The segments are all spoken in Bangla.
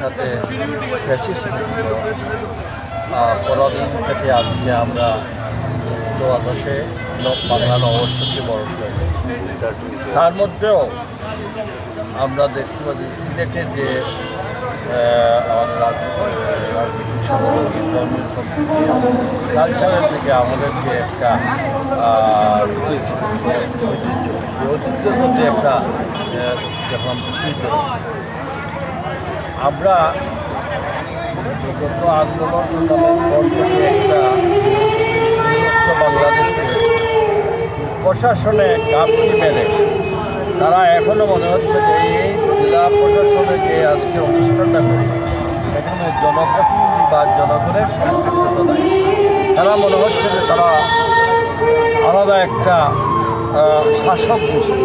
সাথে পরদিন থেকে আজকে আমরা দ্বাদশে বাংলা নববর্ষকে বরণ করি তার মধ্যেও আমরা দেখতে পাচ্ছি সিলেটের যে আমাদের কালচারের থেকে আমাদের যে একটা ঐতিহ্য ঐতিহ্যের মধ্যে আহ, যখন ছিট আমরা বিগত আন্দোলন সংগ্রামের বাংলাদেশকে প্রশাসনে গাপটি মেলে তারা এখনও মনে হচ্ছে যে এই জেলা প্রশাসনে যে আজকে অনুষ্ঠানটা করি এখানে জনপ্রতিনিধি বা জনগণের সম্পৃক্ততা নাই। তারা মনে হচ্ছে যে তারা আলাদা একটা শাসক গোষ্ঠী।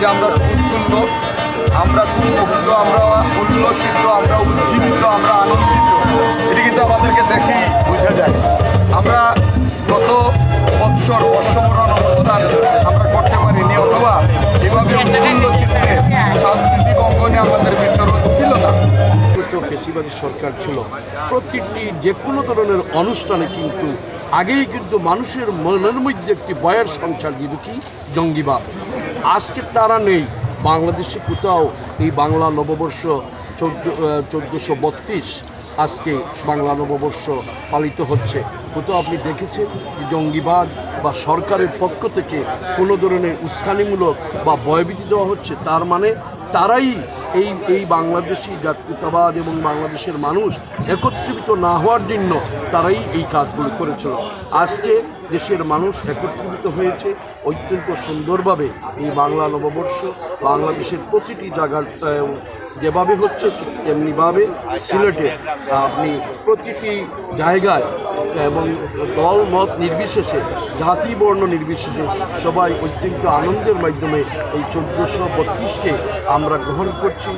যে আমরা উৎফুল্ল আমরা মুগ্ধ আমরা উল্লসিত, আমরা উজ্জীবিত, আমরা আনন্দিত, এটি কিন্তু আমাদেরকে দেখেই বোঝা যায়। আমরা গত বৎসর বর্ষবরণ অনুষ্ঠান আমরা করতে পারিনি, অথবা এভাবে সাংস্কৃতিক অঙ্গনে আমাদের বিতরণ ছিল না। ফেসিবাদী সরকার ছিল। প্রত্যেকটি যে কোনো ধরনের অনুষ্ঠানে কিন্তু আগেই কিন্তু মানুষের মনের মধ্যে একটি বয়ের সংসার কিন্তু কি? জঙ্গিবাদ। আজকে তারা নেই। বাংলাদেশে কোথাও এই বাংলা নববর্ষ চোদ্দ চোদ্দোশো বত্রিশ আজকে বাংলা নববর্ষ পালিত হচ্ছে। কোথাও আপনি দেখেছেন জঙ্গিবাদ বা সরকারের পক্ষ থেকে কোনো ধরনের উস্কানিমূলক বা ভয়ভীতি দেওয়া হচ্ছে? তার মানে তারাই এই এই বাংলাদেশি জাতীয়তাবাদ এবং বাংলাদেশের মানুষ একত্রিত না হওয়ার জন্য তারাই এই কাজগুলো করেছিল। আজকে দেশের মানুষ একত্রিত হয়েছে অত্যন্ত সুন্দরভাবে এই বাংলা নববর্ষ, বাংলাদেশের প্রতিটি জায়গার যেভাবে হচ্ছে তেমনিভাবে সিলেটে আপনি প্রতিটি জায়গায় এবং দল মত নির্বিশেষে, জাতি বর্ণ নির্বিশেষে সবাই অত্যন্ত আনন্দের মাধ্যমে এই চোদ্দোশো বত্রিশকে আমরা গ্রহণ করছি।